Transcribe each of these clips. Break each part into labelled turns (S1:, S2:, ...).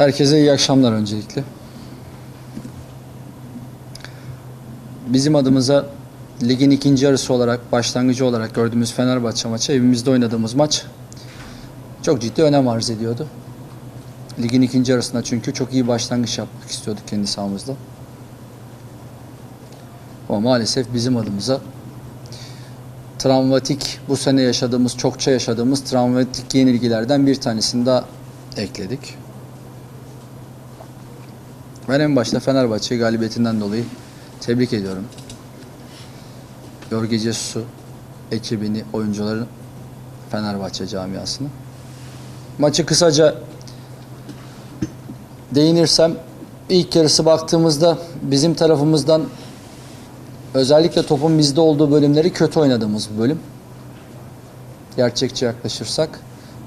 S1: Herkese iyi akşamlar öncelikle. Bizim adımıza ligin ikinci yarısı olarak, başlangıcı olarak gördüğümüz Fenerbahçe maçı, evimizde oynadığımız maç çok ciddi önem arz ediyordu. Ligin ikinci yarısında çünkü çok iyi başlangıç yapmak istiyorduk kendi sahamızda. Ama maalesef bizim adımıza travmatik, bu sene yaşadığımız, çokça yaşadığımız travmatik yenilgilerden bir tanesini daha ekledik. Ben en başta Fenerbahçe'yi galibiyetinden dolayı tebrik ediyorum. Jorge Jesus'u, ekibini, oyuncuları, Fenerbahçe camiasını. Maçı kısaca değinirsem ilk yarısı baktığımızda bizim tarafımızdan özellikle topun bizde olduğu bölümleri kötü oynadığımız bölüm. Gerçekçi yaklaşırsak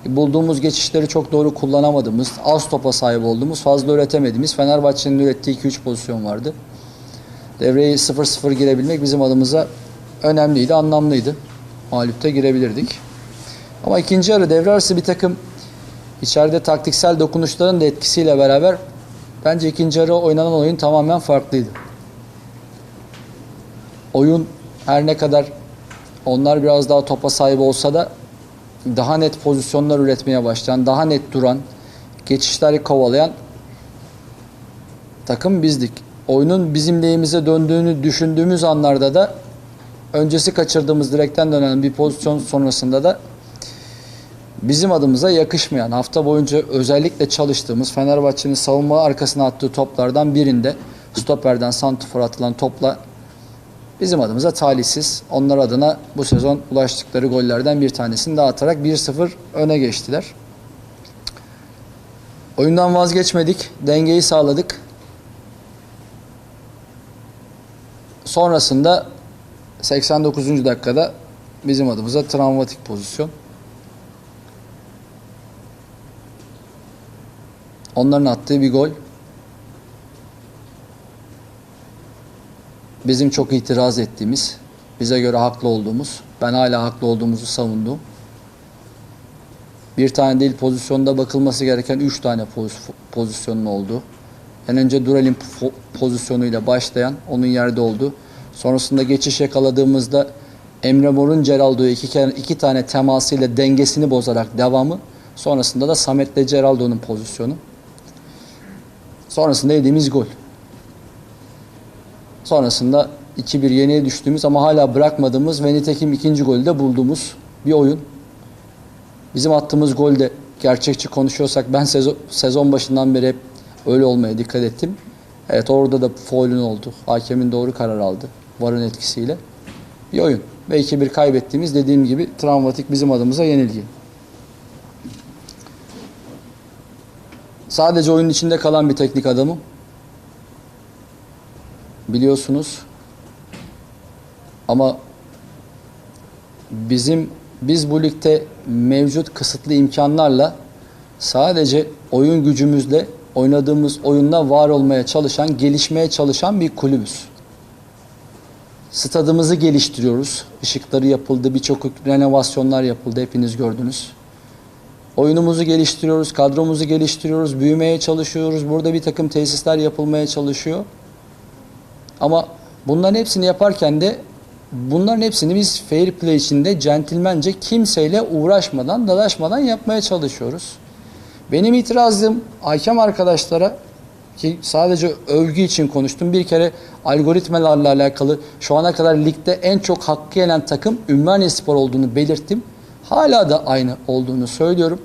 S1: bulduğumuz geçişleri çok doğru kullanamadığımız, az topa sahip olduğumuz, fazla üretemediğimiz Fenerbahçe'nin ürettiği 2-3 pozisyon vardı. Devreyi 0-0 girebilmek bizim adımıza önemliydi, anlamlıydı. Mağlupta girebilirdik. Ama ikinci yarı devre arası bir takım içeride taktiksel dokunuşların da etkisiyle beraber bence ikinci yarı oynanan oyun tamamen farklıydı. Oyun her ne kadar onlar biraz daha topa sahip olsa da daha net pozisyonlar üretmeye başlayan, daha net duran, geçişleri kovalayan takım bizdik. Oyunun bizim lehimize döndüğünü düşündüğümüz anlarda da öncesi kaçırdığımız direkten dönen bir pozisyon sonrasında da bizim adımıza yakışmayan, hafta boyunca özellikle çalıştığımız Fenerbahçe'nin savunma arkasına attığı toplardan birinde stoperden santifor atılan topla bizim adımıza talihsiz. Onlar adına bu sezon ulaştıkları gollerden bir tanesini daha atarak 1-0 öne geçtiler. Oyundan vazgeçmedik. Dengeyi sağladık. Sonrasında 89. dakikada bizim adımıza travmatik pozisyon. Onların attığı bir gol. Bizim çok itiraz ettiğimiz, bize göre haklı olduğumuz, ben hala haklı olduğumuzu savunduğum, bir tane değil pozisyonda bakılması gereken üç tane poz- pozisyonun olduğu, en önce Dural'in po- pozisyonuyla başlayan, onun yerde olduğu, sonrasında geçiş yakaladığımızda Emre Mor'un Ceraldo'ya iki, iki tane temasıyla dengesini bozarak devamı, sonrasında da Samet'le Ceraldo'nun pozisyonu. Sonrasında yediğimiz gol. Sonrasında 2-1 yeniye düştüğümüz ama hala bırakmadığımız ve nitekim ikinci golü de bulduğumuz bir oyun. Bizim attığımız gol de gerçekçi konuşuyorsak ben sezon, sezon başından beri hep öyle olmaya dikkat ettim. Evet orada da faulün oldu. Hakemin doğru karar aldı. VAR'ın etkisiyle. Bir oyun. Ve 2-1 kaybettiğimiz dediğim gibi travmatik bizim adımıza yenilgi. Sadece oyunun içinde kalan bir teknik adamım. Biliyorsunuz. Ama bizim biz bu ligde mevcut kısıtlı imkanlarla sadece oyun gücümüzle oynadığımız oyunla var olmaya çalışan, gelişmeye çalışan bir kulübüz. Stadımızı geliştiriyoruz. Işıkları yapıldı, birçok renovasyonlar yapıldı. Hepiniz gördünüz. Oyunumuzu geliştiriyoruz, kadromuzu geliştiriyoruz, büyümeye çalışıyoruz. Burada bir takım tesisler yapılmaya çalışıyor. Ama bunların hepsini yaparken de bunların hepsini biz fair play içinde centilmence kimseyle uğraşmadan, dalaşmadan yapmaya çalışıyoruz. Benim itirazım hakem arkadaşlara ki sadece övgü için konuştum. Bir kere algoritmalarla alakalı şu ana kadar ligde en çok hakkı yenen takım Ümraniye Spor olduğunu belirttim. Hala da aynı olduğunu söylüyorum.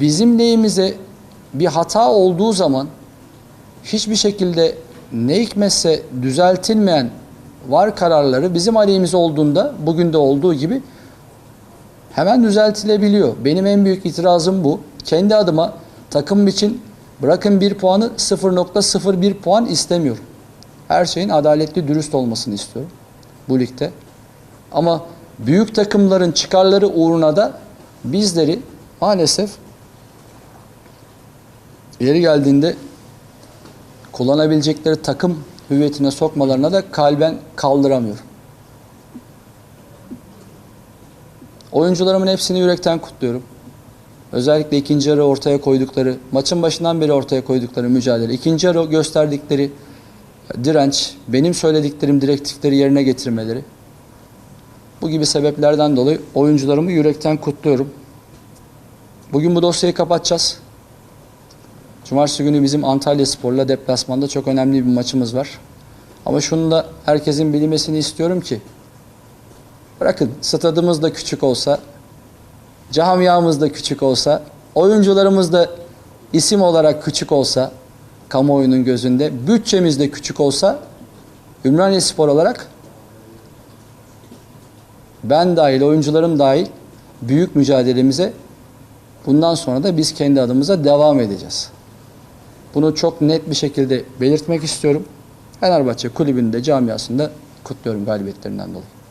S1: Bizim lehimize bir hata olduğu zaman hiçbir şekilde ne hikmetse düzeltilmeyen var kararları bizim aleyhimize olduğunda bugün de olduğu gibi hemen düzeltilebiliyor. Benim en büyük itirazım bu. Kendi adıma takım için bırakın bir puanı 0.01 puan istemiyorum. Her şeyin adaletli, dürüst olmasını istiyorum bu ligde. Ama büyük takımların çıkarları uğruna da bizleri maalesef yeri geldiğinde kullanabilecekleri takım hüviyetine sokmalarına da kalben kaldıramıyorum. Oyuncularımın hepsini yürekten kutluyorum. Özellikle ikinci yarı ortaya koydukları, maçın başından beri ortaya koydukları mücadele, ikinci yarı gösterdikleri direnç, benim söylediklerim direktifleri yerine getirmeleri. Bu gibi sebeplerden dolayı oyuncularımı yürekten kutluyorum. Bugün bu dosyayı kapatacağız. Cumartesi günü bizim Antalya Spor'la deplasmanda çok önemli bir maçımız var. Ama şunu da herkesin bilmesini istiyorum ki bırakın stadımız da küçük olsa, camiamız da küçük olsa, oyuncularımız da isim olarak küçük olsa, kamuoyunun gözünde, bütçemiz de küçük olsa, Ümraniye Spor olarak ben dahil, oyuncularım dahil büyük mücadelemize bundan sonra da biz kendi adımıza devam edeceğiz. Bunu çok net bir şekilde belirtmek istiyorum. Fenerbahçe kulübünde, camiasında kutluyorum galibiyetlerinden dolayı.